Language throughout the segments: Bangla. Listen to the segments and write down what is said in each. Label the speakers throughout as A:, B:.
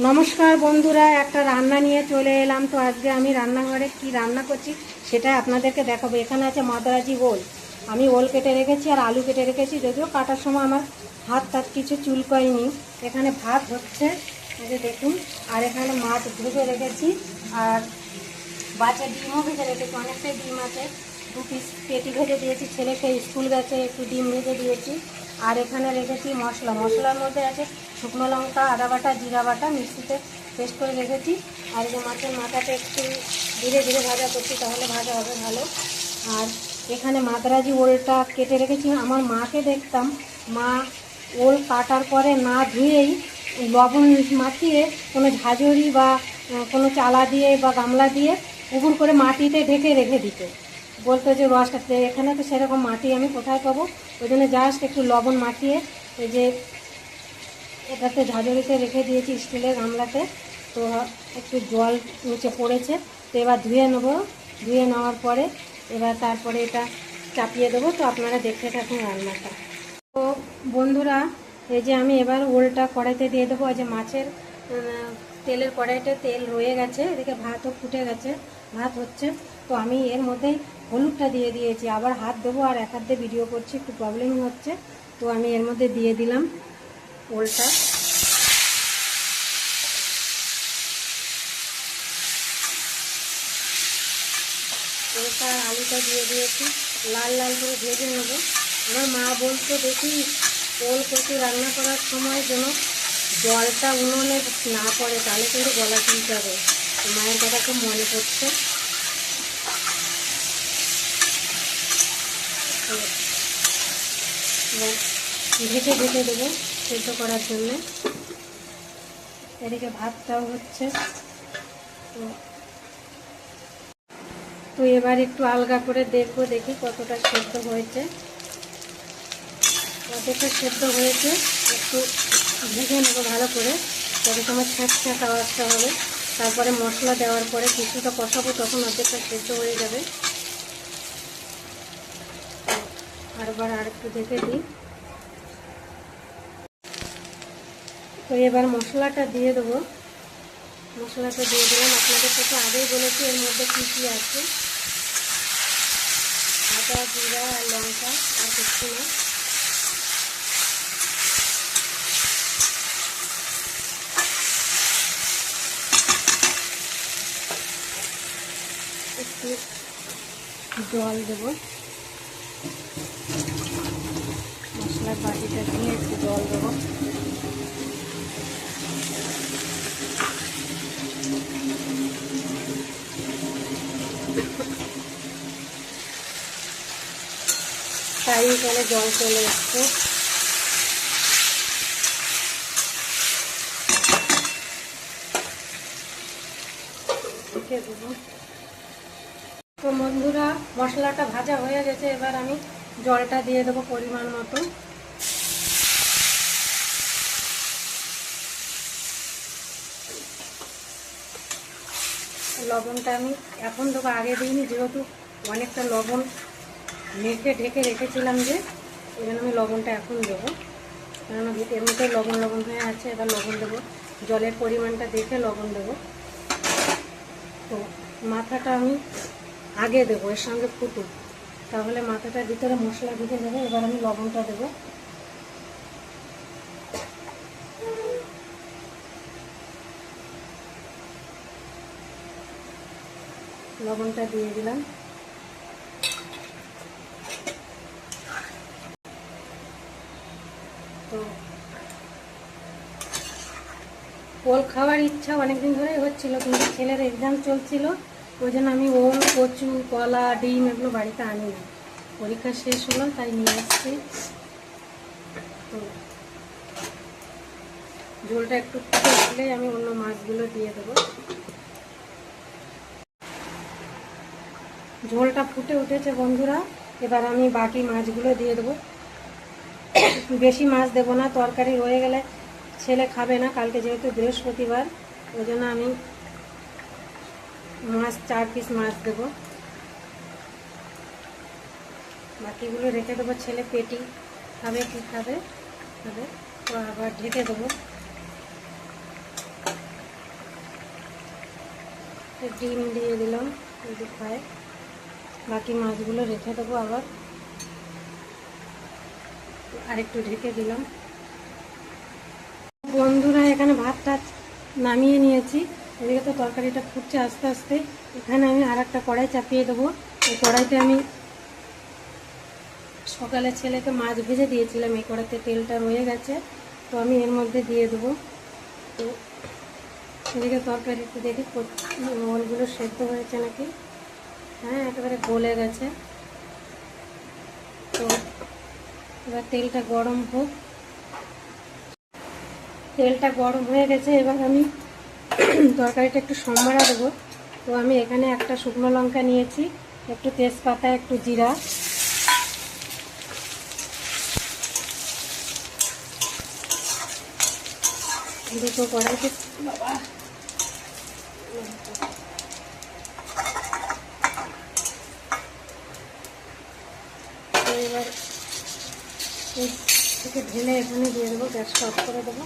A: নমস্কার বন্ধুরা, একটা রান্না নিয়ে চলে এলাম। তো আজকে আমি রান্নাঘরে কি রান্না করছি সেটা আপনাদেরকে দেখাবো। এখানে আছে মাদারাজি ওল। আমি ওল কেটে রেখেছি আর আলু কেটে রেখেছি, যদিও কাটার সময় আমার হাত তাত কিছু চুলকয়নি। এখানে ভাত হচ্ছে যে দেখুন, আর এখানে মাছ ভেজে রেখেছি, আর বাচ্চা ডিমও ভেজে রেখেছি, অনেকটাই ডিম আছে। দু পিস পেটি ভেজে দিয়েছি, ছেলেকে স্কুল গেছে, একটু ডিম ভেজে দিয়েছি। আর এখানে রেখেছি মশলা। মশলার মধ্যে আছে শুকনো লঙ্কা, আদা বাটা, জিরা বাটা মিক্সিতে পেস্ট করে রেখেছি। আর যে মাছের মাথাটা একটু ধীরে ধীরে ভাজা করছি, তাহলে ভাজা হবে ভালো। আর এখানে মাদ্রাজি ওলটা কেটে রেখেছি। আমার মাকে দেখতাম, মা ওল কাটার পরে না ধুয়েই লবণ মাখিয়ে কোনো ঝাঁঝরি বা কোনো চালা দিয়ে বা গামলা দিয়ে উবুর করে মাটিতে ঢেকে রেখে দিত। বলতো যে, রসটা এখানে তো সেরকম মাটি আমি কোথায় পাবো? ওই জন্য জাস্ট একটু লবণ মাখিয়ে যে এটাতে ঝাঁঝরিতে রেখে দিয়েছি স্টিলের গামলাতে। তো একটু জল নিচে পড়েছে। তো এবার ধুয়ে নেব। ধুয়ে নেওয়ার পরে এবার তারপরে এটা চাপিয়ে দেবো। তো আপনারা দেখতে থাকুন রান্নাটা। তো বন্ধুরা, এই যে আমি এবার ওলটা কড়াইতে দিয়ে দেবো। যে মাছের তেলের কড়াইতে তেল রয়ে গেছে। এদিকে ভাতও ফুটে গেছে। ভাত হচ্ছে। তো আমি এর মধ্যেই হলুদটা দিয়ে দিয়েছি। আবার হাত দেবো আর এক হাত দিয়ে ভিডিও করছি। একটু প্রবলেম হচ্ছে। তো আমি এর মধ্যে দিয়ে দিলাম। ওলটা ওলটা আলুটা দিয়ে দিয়েছি। লাল লাল করে ভেজে নেব। আমার মা বলতো দেখি ওল কচু রান্না করার সময় যেন জলটা উনুনে না পড়ে, তাহলে কিন্তু গলা তুলতে হবে। মায়ের কথা খুব মনে পড়ছে। ভেজে ঢেকে দেবো। সেদ্ধ করার জন্যে। এদিকে ভাতটাও হচ্ছে। তো এবার একটু আলগা করে দেখব, দেখি কতটা সেদ্ধ হয়েছে। কতটা সেদ্ধ হয়েছে একটু ভেজে নেব ভালো করে। তত সময় ছ্যাঁক ছ্যাঁক আওয়াজটা হবে। তারপরে মশলা দেওয়ার পরে কিছুটা কষাবো, তখন অর্ধেকটা সেদ্ধ হয়ে যাবে। আরবার আর একটু দেখে দিই। তো এবার মশলাটা দিয়ে দেবো। মশলাটা দিয়ে দিলাম। আপনাদের সাথে আগেই বলেছি এর মধ্যে কী কী আছে। আদা, জিরা আর লঙ্কা আর কিছু না। একটু জল দেবো। মশলার বাটিটা দিয়ে একটু জল দেবো। টাইম কলে জল চলে এসছে। তো বন্ধুরা, মশলাটা ভাজা হয়ে গেছে, এবার আমি জলটা দিয়ে দেবো পরিমাণ মতো। লবণটা আমি এখন দেবো, আগে দিইনি, যেহেতু অনেকটা লবণ মেখে ঢেকে রেখেছিলাম যে ওই আমি লবণটা এখন দেবো। কেননা এর মধ্যে লবণ লবণ হয়ে আছে, এবার লবণ দেবো। জলের পরিমাণটা দেখে লবণ দেবো। তো মাথাটা আমি আগে দেবো, এর সঙ্গে ফুটুক। তাহলে মাথাটার ভিতরে মশলা ঢুকে যাবে, এবার আমি লবণটা দেবো। লবণটা দিয়ে দিলাম তো ওল খাওয়ার ইচ্ছা অনেকদিন ধরেই হচ্ছিল, কিন্তু ছেলের এক্সাম চলছিল, ওই জন্য আমি ওল কচু, কলা, ডিম এগুলো বাড়িতে আনিনি। পরীক্ষা শেষ হলো, তাই নিয়ে আসছি তো ঝোলটা একটু ফুটে আমি অন্য মাছগুলো দিয়ে দেবো। ঝোলটা ফুটে উঠেছে বন্ধুরা, এবার আমি বাকি মাছগুলো দিয়ে দেবো। বেশি মাছ দেবো না, তরকারি রয়ে গেলে ছেলে খাবে না, কালকে যেহেতু বৃহস্পতিবার, ওই জন্য আমি মাছ, চার পিস মাছ দেবো। বাকিগুলো রেখে দেবো ছেলে পেটি, খাবে কি খাবে? খাবে, তো আবার ঢেকে দেবো। ডিম দিয়ে দিলাম যদি খায়। বাকি মাছগুলো রেখে দেবো আবার। আরেকটু ঢেকে দিলাম। বন্ধুরা, এখানে ভাতটা নামিয়ে নিয়েছি। এদিকে তো তরকারিটা ফুটছে আস্তে আস্তে। এখানে আমি আর একটা কড়াই চাপিয়ে দেবো। এই কড়াইতে আমি সকালে ছেলেকে মাছ ভেজে দিয়েছিলাম। এই কড়াইতে তেলটা রয়ে গেছে। তো আমি এর মধ্যে দিয়ে দেবো। তো এদিকে তরকারিতে দেখি ওলগুলো সেদ্ধ হয়েছে নাকি? হ্যাঁ একেবারে গলে গেছে। তো এবার তেলটা গরম হোক। তেলটা গরম হয়ে গেছে, এবার আমি তরকারিটা একটু সম্বারা দেবো। তো আমি এখানে একটা শুকনো লঙ্কা নিয়েছি, একটু তেজপাতা, একটু জিরা। দুটো কড়াইতে এবার ঢেলে এখানে দিয়ে দেবো, গ্যাসটা অফ করে দেবো।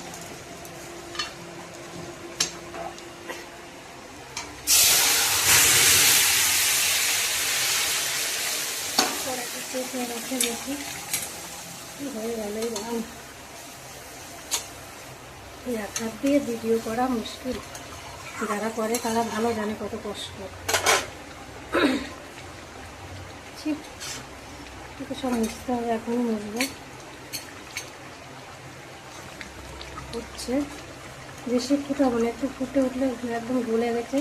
A: দেখি হয়ে দিয়ে ভিডিও করা মুশকিল। যারা করে তারা ভালো জানে কত কষ্ট। এগুলো সব মুছতে হবে, এখনই মুছবো। হচ্ছে, বেশি ফুটাবো না, একটু ফুটে উঠলে একদম গলে গেছে।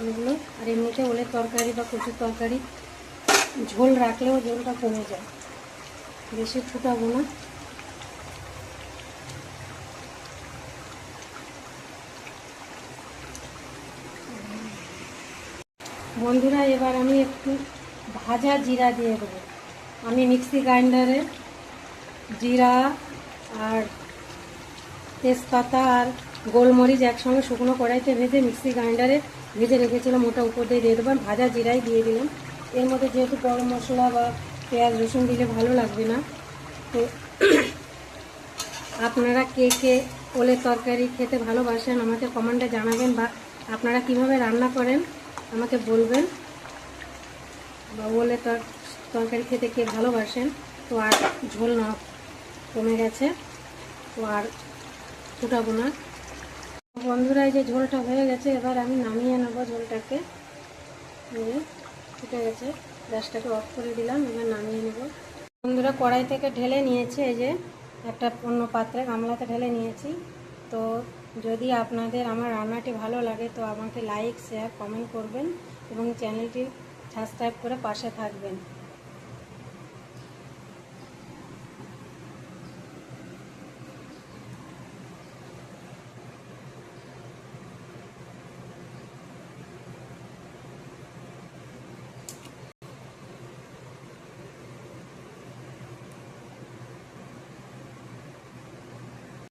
A: ওগুলো আর এমনিতে ওলের তরকারি বা কচুর তরকারি ঝোল রাখলেও ঝোলটা কমে যায়। বেশি ফুটাবো না। বন্ধুরা, এবার আমি একটু ভাজা জিরা দিয়ে দেবো। আমি মিক্সি গ্রাইন্ডারে জিরা আর তেজপাতা আর গোলমরিচ একসঙ্গে শুকনো কড়াইতে ভেজে মিক্সি গ্রাইন্ডারে ভেজে রেখেছিলাম, ওটা উপর দিয়ে দিয়ে দেবেন ভাজা জিরাই দিয়ে দিলাম। এর মধ্যে যেহেতু গরম মশলা বা পেঁয়াজ, রসুন দিলে ভালো লাগবে না, তো আপনারা কে কে ওলের তরকারি খেতে ভালোবাসেন আমাকে কমেন্টে জানাবেন বা আপনারা কীভাবে রান্না করেন আমাকে বলবেন। বা ওলের তর, তরকারি খেতে কে ভালোবাসেন, তো আর ঝোল না কমে গেছে, তো আর ফুটাবো না। বন্ধুরা, এই যে ঝোলটা হয়ে গেছে, এবার আমি নামিয়ে নেব ঝোলটাকে। ফুটে গেছে। গ্যাসটাকে অফ করে দিলাম, এবার নামিয়ে নেব। বন্ধুরা কড়াই থেকে ঢেলে নিয়েছি এই যে একটা অন্য পাত্রে, গামলাতে ঢেলে নিয়েছি। তো যদি আপনাদের আমার রান্নাটি ভালো লাগে, তো আমাকে লাইক শেয়ার কমেন্ট করবেন এবং চ্যানেলটি সাবস্ক্রাইব করে পাশে থাকবেন।